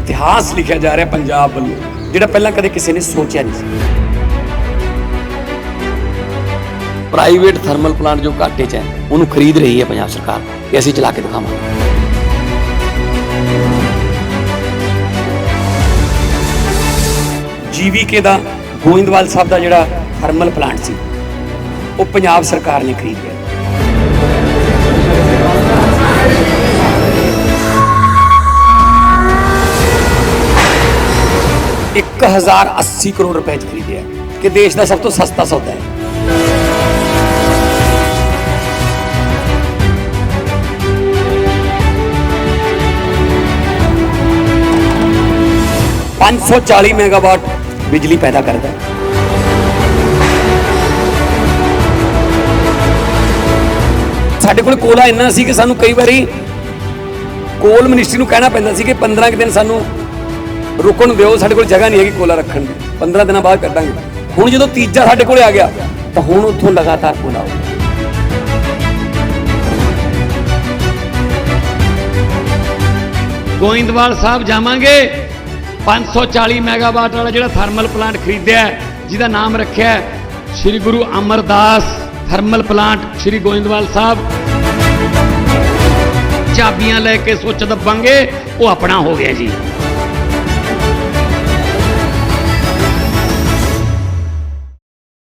ਇਤਿਹਾਸ ਲਿਖਿਆ ਜਾ ਰਿਹਾ ਪੰਜਾਬ ਵੱਲੋਂ, ਜਿਹੜਾ ਪਹਿਲਾਂ ਕਦੇ ਕਿਸੇ ਨੇ ਸੋਚਿਆ ਨਹੀਂ ਸੀ। ਪ੍ਰਾਈਵੇਟ ਥਰਮਲ ਪਲਾਂਟ ਜੋ ਘਾਟੇ 'ਚ ਹੈ, ਉਹਨੂੰ ਖਰੀਦ ਰਹੀ ਹੈ ਪੰਜਾਬ ਸਰਕਾਰ, ਇਹ ਅਸੀਂ ਚਲਾ ਕੇ ਦਿਖਾਵਾਂਗੇ। ਜੀਵੀਕੇ ਦਾ, ਗੋਇੰਦਵਾਲ ਸਾਹਿਬ ਦਾ ਜਿਹੜਾ ਥਰਮਲ ਪਲਾਂਟ ਸੀ, ਉਹ ਪੰਜਾਬ ਸਰਕਾਰ ਨੇ ਖਰੀਦ ਲਿਆ। ਇੱਕ ਹਜ਼ਾਰ 80 ਕਰੋੜ ਰੁਪਏ ਚ ਖਰੀਦਿਆ ਕਿ ਦੇਸ਼ ਦਾ ਸਭ ਤੋਂ ਸਸਤਾ ਸੌਦਾ ਹੈ। ਪੰਜ ਸੌ ਚਾਲੀ ਮੈਗਾਵਾਟ ਬਿਜਲੀ ਪੈਦਾ ਕਰਦਾ ਹੈ। ਸਾਡੇ ਕੋਲ ਕੋਲਾ ਇੰਨਾ ਸੀ ਕਿ ਸਾਨੂੰ ਕਈ ਵਾਰੀ ਕੋਲ ਮਿਨਿਸਟਰੀ ਨੂੰ ਕਹਿਣਾ ਪੈਂਦਾ ਸੀ ਕਿ 15 ਕੁ ਦਿਨ ਸਾਨੂੰ ਰੁਕਣ ਦਿਓ, ਸਾਡੇ ਕੋਲ ਜਗ੍ਹਾ ਨਹੀਂ ਹੈਗੀ ਕੋਲਾ ਰੱਖਣ ਦੀ। 15 ਦਿਨਾਂ ਬਾਅਦ ਕੱਢਾਂਗੇ। ਹੁਣ ਜਦੋਂ ਤੀਜਾ ਸਾਡੇ ਕੋਲੇ ਆ ਗਿਆ, ਤਾਂ ਹੁਣ ਉੱਥੋਂ ਲਗਾਤਾਰ ਕੋਲਾ ਆਊਗਾ। ਗੋਇੰਦਵਾਲ ਸਾਹਿਬ ਜਾਵਾਂਗੇ। 540 ਮੈਗਾਵਾਟ ਵਾਲਾ ਜਿਹੜਾ ਥਰਮਲ ਪਲਾਂਟ ਖਰੀਦਿਆ, ਜਿਹਦਾ ਨਾਮ ਰੱਖਿਆ ਸ੍ਰੀ ਗੁਰੂ ਅਮਰਦਾਸ ਥਰਮਲ ਪਲਾਂਟ, ਸ੍ਰੀ ਗੋਇੰਦਵਾਲ ਸਾਹਿਬ। ਚਾਬੀਆਂ ਲੈ ਕੇ ਸੁੱਚ ਦੱਬਾਂਗੇ, ਉਹ ਆਪਣਾ ਹੋ ਗਿਆ ਜੀ।